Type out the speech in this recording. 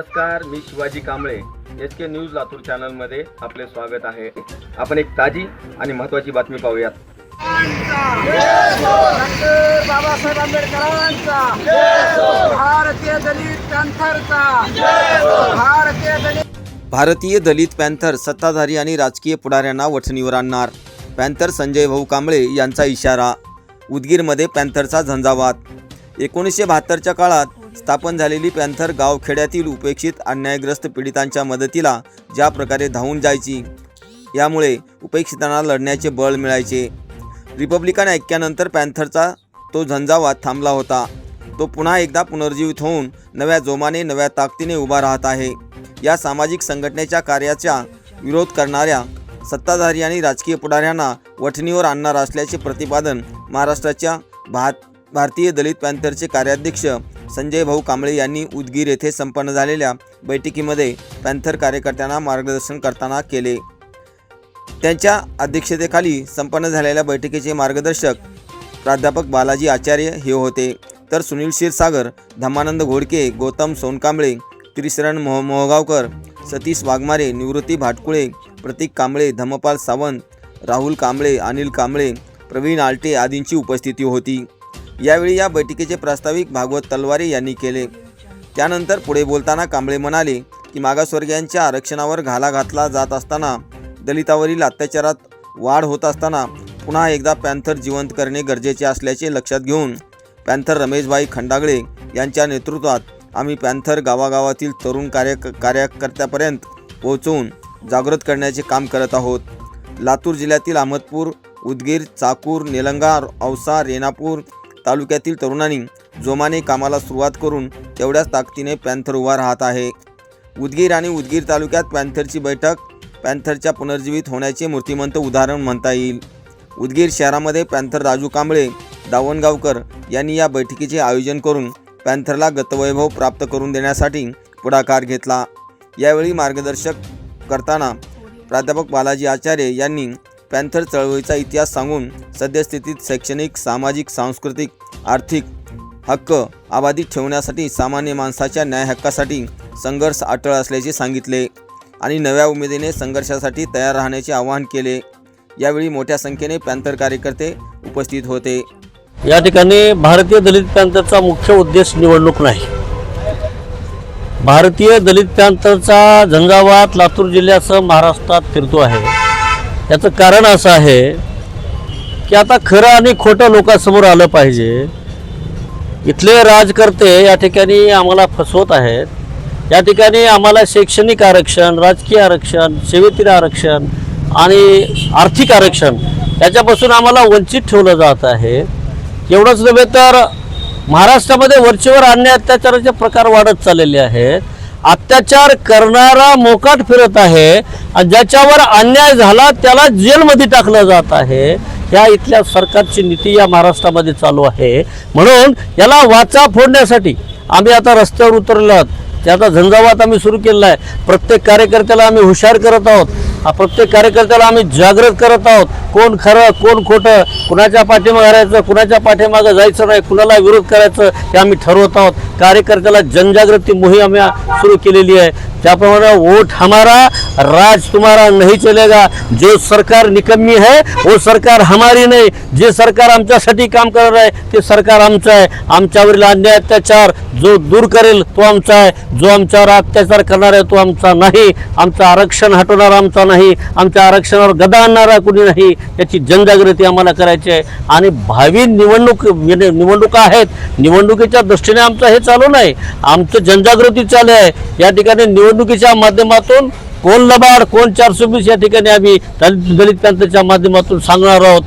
Shivaji Kamble. S K news Latur चॅनलमध्ये आपले स्वागत आहे. आपण एक ताजी आणि महत्त्वाची बातमी पाहूयात. बाबासाहेब आंबेडकरांचा. भारतीय दलित पॅन्थरचा. भारतीय दलित भारतीय दलित पॅन्थर सत्ताधारी आणि राजकीय पुढाऱ्यांना वठणीवर आणणार. पॅन्थर संजय भाऊ कांबळे यांचा इशारा. उदगीरमध्ये पॅन्थरचा झंझावात. एकोणीसशे बहात्तरच्या काळात स्थापन झालेली पॅन्थर गावखेड्यातील उपेक्षित अन्यायग्रस्त पीडितांच्या मदतीला ज्या प्रकारे धावून जायची यामुळे उपेक्षितांना लढण्याचे बळ मिळायचे. रिपब्लिकन ऐक्यानंतर पॅन्थरचा तो झंझावात थांबला होता. तो पुन्हा एकदा पुनर्जीवित होऊन नव्या जोमाने नव्या ताकदीने उभा राहत आहे. या सामाजिक संघटनेच्या कार्याचा विरोध करणाऱ्या सत्ताधारी आणि राजकीय पुढाऱ्यांना वठणीवर आणणार असल्याचे प्रतिपादन महाराष्ट्राच्या भात भारतीय दलित पॅन्थरचे कार्याध्यक्ष संजय भाऊ कांबळे यांनी उदगीर येथे संपन्न झालेल्या बैठकीमध्ये पॅन्थर कार्यकर्त्यांना मार्गदर्शन करताना केले. त्यांच्या अध्यक्षतेखाली संपन्न झालेल्या बैठकीचे मार्गदर्शक प्राध्यापक बालाजी आचार्य हे होते. तर सुनील क्षीरसागर धमानंद घोडके गौतम सोनकांबळे त्रिशरण मोह मोहगावकर सतीश वाघमारे निवृत्ती भाटकुळे प्रतीक कांबळे धमपाल सावंत राहुल कांबळे अनिल कांबळे प्रवीण आलटे आदींची उपस्थिती होती. यावेळी या बैठकीचे प्रास्ताविक भागवत तलवारे यांनी केले. त्यानंतर पुढे बोलताना कांबळे म्हणाले की मागासवर्गीयांच्या आरक्षणावर घाला घातला जात असताना दलितावरील अत्याचारात वाढ होत असताना पुन्हा एकदा पॅन्थर जिवंत करणे गरजेचे असल्याचे लक्षात घेऊन पॅन्थर रमेशभाई खंडागळे यांच्या नेतृत्वात आम्ही पॅन्थर गावागावातील तरुण कार्य कार्यकर्त्यापर्यंत पोहोचवून जागृत करण्याचे काम करत आहोत. लातूर जिल्ह्यातील अहमदपूर उदगीर चाकूर निलंगा औसा रेणापूर तालुक्यातील तरुणांनी जोमाने कामाला सुरुवात करून तेवढ्याच ताकदीने पॅन्थर उभा राहत आहे. उदगीर आणि उदगीर तालुक्यात पॅन्थरची बैठक पॅन्थरच्या पुनर्जीवित होण्याचे मूर्तिमंत उदाहरण म्हणता येईल. उदगीर शहरामध्ये पॅन्थर राजू कांबळे दावणगावकर यांनी या बैठकीचे आयोजन करून पॅन्थरला गतवैभव प्राप्त करून देण्यासाठी पुढाकार घेतला. यावेळी मार्गदर्शक करताना प्राध्यापक बालाजी आचार्य यांनी पॅन्थर चळवळीचा इतिहास सांगून सद्यस्थितीत शैक्षणिक सामाजिक सांस्कृतिक आर्थिक हक्क आबाधित ठेवण्यासाठी सामान्य माणसाच्या न्याय हक्कासाठी संघर्ष अटळ असल्याचे सांगितले आणि नव्या उमेदीने संघर्षासाठी तयार राहण्याचे आवाहन केले. यावेळी मोठ्या संख्येने पॅन्थर कार्यकर्ते उपस्थित होते. या ठिकाणी भारतीय दलित पॅन्थरचा मुख्य उद्देश निवडणूक नाही. भारतीय दलित पॅन्थरचा झंझावात लातूर जिल्ह्यासह महाराष्ट्रात फिरतो आहे. याचं कारण असं आहे की आता खरं आणि खोटं लोकांसमोर आलं पाहिजे. इथले राजकर्ते या ठिकाणी आम्हाला फसवत आहेत. या ठिकाणी आम्हाला शैक्षणिक आरक्षण राजकीय आरक्षण सेवेतील आरक्षण आणि आर्थिक आरक्षण याच्यापासून आम्हाला वंचित ठेवलं जात आहे. एवढंच नव्हे तर महाराष्ट्रामध्ये वरचेवर अन्य अत्याचाराचे प्रकार वाढत चाललेले आहेत. अत्याचार करणारा मोकाट फिरत आहे आणि ज्याच्यावर अन्याय झाला त्याला जेलमध्ये टाकलं जात आहे. या इथल्या सरकारची नीती या महाराष्ट्रामध्ये चालू आहे. म्हणून याला वाचा फोडण्यासाठी आम्ही आता रस्त्यावर उतरलो आहोत. त्याचा झंझावात आम्ही सुरू केलेला आहे. प्रत्येक कार्यकर्त्याला आम्ही हुशार करत आहोत. हा प्रत्येक कार्यकर्त्याला आम्ही जागृत करत आहोत. कोण खरं कोण खोटं कुणाच्या पाठीमागं राहायचं कुणाच्या पाठीमागं जायचं नाही कुणाला विरोध करायचं हे आम्ही ठरवत आहोत. कार्यकर्त्याला जनजागृती मोहीम आम्ही सुरू केलेली आहे. त्याप्रमाणे वोट हमारा राज तुम्हारा नहीं चलेगा. जो सरकार निकम्मी है वो सरकार हमारी नाही. जे सरकार आमच्यासाठी काम करणार आहे ते सरकार आमचं आहे. आमच्यावरील अन्याय अत्याचार जो दूर करेल तो आमचा आहे. जो आमच्यावर अत्याचार करणार आहे तो आमचा नाही. आमचं आरक्षण हटवणार आमचा नाही. आमच्या आरक्षणावर गदा आणणारा कुणी नाही. याची जनजागृती आम्हाला करायची आहे. आणि भावी निवडणूक म्हणजे निवडणुका आहेत. निवडणुकीच्या दृष्टीने आमचं हेच चालू नाही. आमचं जनजागृती चालू आहे. या ठिकाणी निवडणुकीच्या माध्यमातून कोण लबाड कोण चारशे वीस या ठिकाणी आम्ही दलित दलित माध्यमातून सांगणार आहोत.